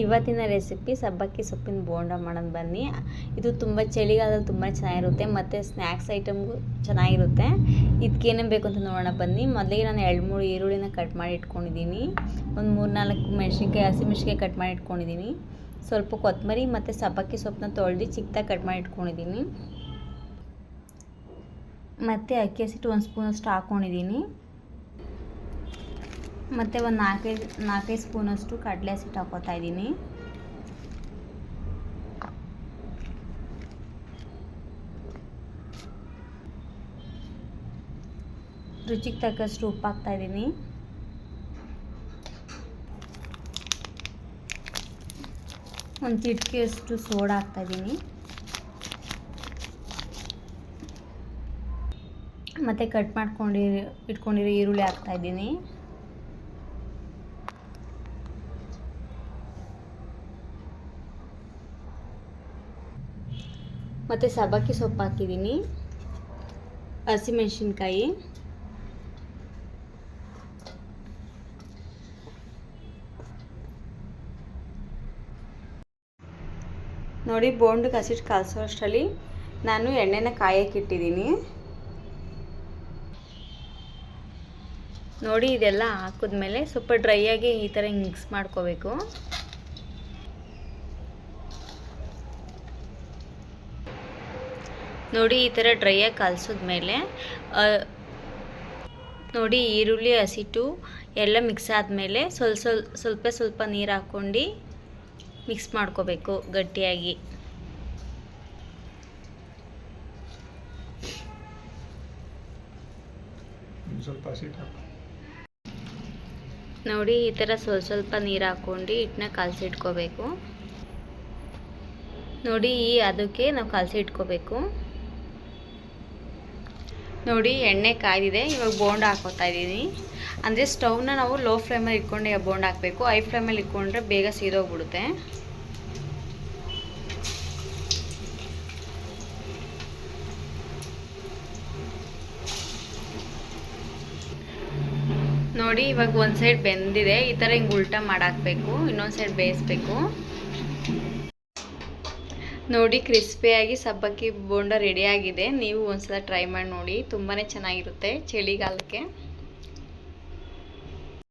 ಇವತ್ತಿನ ರೆಸಿಪಿ ಸಬ್ಬಕ್ಕಿ ಸೊಪ್ಪಿನ ಬೋಂಡ ಮಾಡೋದು ಬನ್ನಿ. ಇದು ತುಂಬ ಚಳಿಗಾಲದಲ್ಲಿ ತುಂಬ ಚೆನ್ನಾಗಿರುತ್ತೆ, ಮತ್ತು ಸ್ನ್ಯಾಕ್ಸ್ ಐಟಮ್ಗೂ ಚೆನ್ನಾಗಿರುತ್ತೆ. ಇದಕ್ಕೇನೇನು ಬೇಕು ಅಂತ ನೋಡೋಣ ಬನ್ನಿ. ಮೊದಲಿಗೆ ನಾನು ಎರಡು ಮೂರು ಈರುಳ್ಳಿನ ಕಟ್ ಮಾಡಿ ಇಟ್ಕೊಂಡಿದ್ದೀನಿ. ಒಂದು ಮೂರು ನಾಲ್ಕು ಮೆಣಸಿನ್ಕಾಯಿ ಹಸಿಮೆಣ್ಸಿನ್ಕಾಯಿ ಕಟ್ ಮಾಡಿ ಇಟ್ಕೊಂಡಿದ್ದೀನಿ. ಸ್ವಲ್ಪ ಕೊತ್ತಂಬರಿ ಮತ್ತು ಸಬ್ಬಕ್ಕಿ ಸೊಪ್ಪನ್ನ ತೊಳೆದು ಚಿಕ್ಕದಾಗಿ ಕಟ್ ಮಾಡಿ ಇಟ್ಕೊಂಡಿದ್ದೀನಿ. ಮತ್ತು ಅಕ್ಕಿ ಹಸಿಟ್ಟು ಒಂದು ಸ್ಪೂನಷ್ಟು ಹಾಕ್ಕೊಂಡಿದ್ದೀನಿ ಮತ್ತು ಒಂದು ನಾಲ್ಕೈದು ನಾಲ್ಕೈದು ಸ್ಪೂನಷ್ಟು ಕಡಲೆ ಹಸಿಟ್ಟು ಹಾಕೋತಾ ಇದ್ದೀನಿ. ರುಚಿಗೆ ತಕ್ಕಷ್ಟು ಉಪ್ಪು ಹಾಕ್ತಾ ಇದ್ದೀನಿ. ಒಂದು ಚಿಟಿಕೆಯಷ್ಟು ಸೋಡಾ ಹಾಕ್ತಾ ಇದ್ದೀನಿ. ಮತ್ತು ಕಟ್ ಮಾಡ್ಕೊಂಡಿರೋ ಇಟ್ಕೊಂಡಿರೋ ಈರುಳ್ಳಿ ಹಾಕ್ತಾ ಇದ್ದೀನಿ. ಮತ್ತು ಸಬ್ಬಕ್ಕಿ ಸೊಪ್ಪು ಹಾಕಿದ್ದೀನಿ. ಹಸಿಮೆಣ್ಸಿನ್ಕಾಯಿ ನೋಡಿ ಬೋಂಡು ಕಸಿಟ್ಟು ಕಾಯಿಸೋ ಅಷ್ಟರಲ್ಲಿ ನಾನು ಎಣ್ಣೆನ ಕಾಯಕ್ಕಿಟ್ಟಿದ್ದೀನಿ ನೋಡಿ ಇದೆಲ್ಲ ಹಾಕಿದ್ಮೇಲೆ ಸ್ವಲ್ಪ ಡ್ರೈ ಈ ಥರ ಮಿಕ್ಸ್ ಮಾಡ್ಕೋಬೇಕು. ನೋಡಿ ಈ ಥರ ಡ್ರೈಯಾಗಿ ಕಲಸಿದ್ಮೇಲೆ ನೋಡಿ ಈರುಳ್ಳಿ ಹಸಿಟ್ಟು ಎಲ್ಲ ಮಿಕ್ಸ್ ಆದಮೇಲೆ ಸ್ವಲ್ಪ ಸ್ವಲ್ಪ ಸ್ವಲ್ಪ ಸ್ವಲ್ಪ ನೀರು ಹಾಕ್ಕೊಂಡು ಮಿಕ್ಸ್ ಮಾಡ್ಕೋಬೇಕು ಗಟ್ಟಿಯಾಗಿ. ನೋಡಿ ಈ ಥರ ಸ್ವಲ್ಪ ಸ್ವಲ್ಪ ನೀರು ಹಾಕ್ಕೊಂಡು ಹಿಟ್ಟನ್ನ ಕಲಸಿಟ್ಕೋಬೇಕು. ನೋಡಿ ಈ ಅದಕ್ಕೆ ನಾವು ಕಲಸಿ ಇಟ್ಕೋಬೇಕು ನೋಡಿ ಎಣ್ಣೆ ಕಾಯ್ದಿದೆ, ಇವಾಗ ಬೋಂಡ ಹಾಕೋತಾ ಇದ್ದೀನಿ. ಅಂದರೆ ಸ್ಟವ್ನ ನಾವು ಲೋ ಫ್ಲೇಮಲ್ಲಿ ಇಟ್ಕೊಂಡೆ ಬೋಂಡ ಹಾಕಬೇಕು. ಹೈ ಫ್ಲೇಮಲ್ಲಿ ಇಟ್ಕೊಂಡ್ರೆ ಬೇಗ ಸೀದೋಗ್ಬಿಡುತ್ತೆ. ನೋಡಿ ಇವಾಗ ಒಂದು ಸೈಡ್ ಬೆಂದಿದೆ. ಈ ಥರ ಹಿಂಗೆ ಉಲ್ಟಾ ಮಾಡಾಕಬೇಕು, ಇನ್ನೊಂದು ಸೈಡ್ ಬೇಯಿಸ್ಬೇಕು. ನೋಡಿ ಕ್ರಿಸ್ಪಿಯಾಗಿ ಸಬ್ಬಕ್ಕಿ ಬೋಂಡ ರೆಡಿಯಾಗಿದೆ ನೀವು ಒಂದ್ಸಲ ಟ್ರೈ ಮಾಡಿ ನೋಡಿ ತುಂಬಾ ಚೆನ್ನಾಗಿರುತ್ತೆ ಚಳಿಗಾಲಕ್ಕೆ.